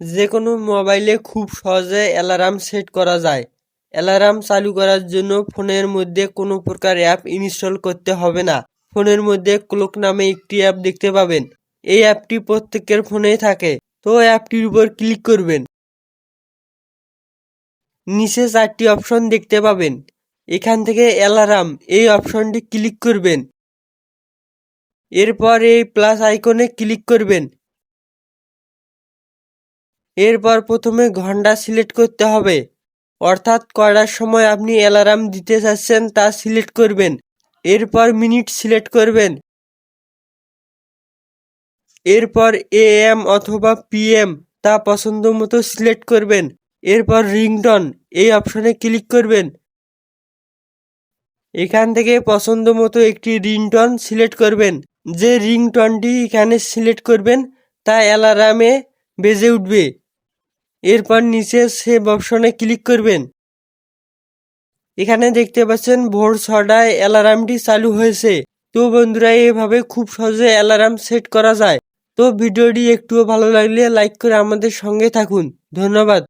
যে কোনো মোবাইলে খুব সহজে অ্যালার্ম সেট করা যায়। অ্যালার্ম চালু করার জন্য ফোনের মধ্যে কোনো প্রকার অ্যাপ ইনস্টল করতে হবে না। ফোনের মধ্যে ক্লোক নামে একটি অ্যাপ দেখতে পাবেন। এই অ্যাপটি প্রত্যেকের ফোনেই থাকে। তো অ্যাপটির উপর ক্লিক করবেন। নিচে চারটি অপশন দেখতে পাবেন। এখান থেকে অ্যালার্ম, এই অপশনটি ক্লিক করবেন। এরপর এই প্লাস আইকনে ক্লিক করবেন। এরপর প্রথমে ঘণ্টা সিলেক্ট করতে হবে। অর্থাৎ কয়টার সময় আপনি অ্যালার্ম দিতে চাচ্ছেন তা সিলেক্ট করবেন। এরপর মিনিট সিলেক্ট করবেন। এরপর এ এম অথবা পিএম তা পছন্দ মতো সিলেক্ট করবেন। এরপর রিংটন এই অপশনে ক্লিক করবেন। এখান থেকে পছন্দ মতো একটি রিংটন সিলেক্ট করবেন। যে রিংটনটি এখানে সিলেক্ট করবেন, তা অ্যালার্মে বেজে উঠবে। এরপর নিচে সেভ অপশনে ক্লিক করবেন। এখানে দেখতে পাচ্ছেন, ভোর ছটায় অ্যালার্মটি চালু হয়েছে। তো বন্ধুরা, এভাবে খুব সহজে অ্যালার্ম সেট করা যায়। তো ভিডিওটি একটুও ভালো লাগলে লাইক করে আমাদের সঙ্গে থাকুন। ধন্যবাদ।